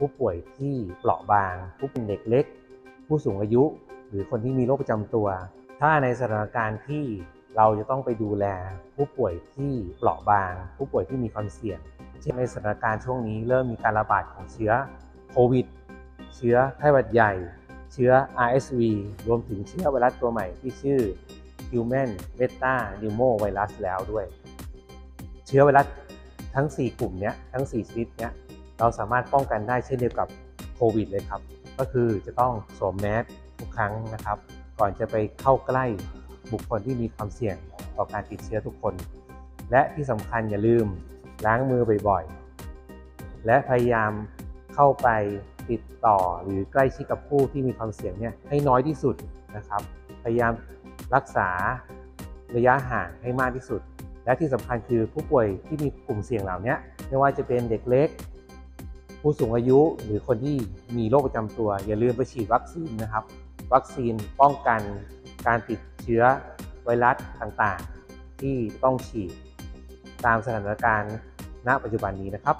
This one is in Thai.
ผู้ป่วยที่เปราะบาง ผู้เป็นเด็กเล็ก ผู้สูงอายุ หรือคนที่มีโรคประจำตัว ถ้าในสถานการณ์ที่เราจะต้องไปดูแลผู้ป่วยที่เปราะบาง ผู้ป่วยที่มีความเสี่ยงเช่นในสถานการณ์ช่วงนี้เริ่มมีการระบาดของเชื้อโควิด เชื้อไข้หวัดใหญ่ เชื้อ RSV รวมถึงเชื้อไวรัสตัวใหม่ที่ชื่อ Human Beta Pneumo Virus แล้วด้วย เชื้อไวรัสทั้ง 4 กลุ่มนี้ทั้ง 4 ชนิดนี้ เราสามารถป้องกันได้เช่นเดียวกับโควิดเลยครับ ก็คือจะต้องสวมแมสทุกครั้งนะครับ ก่อนจะไปเข้าใกล้บุคคลที่มีความเสี่ยงต่อการติดเชื้อทุกคน และที่สำคัญอย่าลืมล้างมือบ่อยๆ และพยายามเข้าไปติดต่อหรือใกล้ชิดกับผู้ที่มีความเสี่ยงเนี่ยให้น้อยที่สุดนะครับ พยายามรักษาระยะห่างให้มากที่สุด และที่สำคัญคือผู้ป่วยที่มีกลุ่มเสี่ยงเหล่านี้ไม่ว่าจะเป็นเด็กเล็ก ผู้สูงอายุหรือคนที่มีโรคประจำตัว อย่าลืมไปฉีดวัคซีนนะครับ วัคซีนป้องกันการติดเชื้อไวรัสต่างๆ ที่ต้องฉีดตามสถานการณ์ณปัจจุบันนี้นะครับ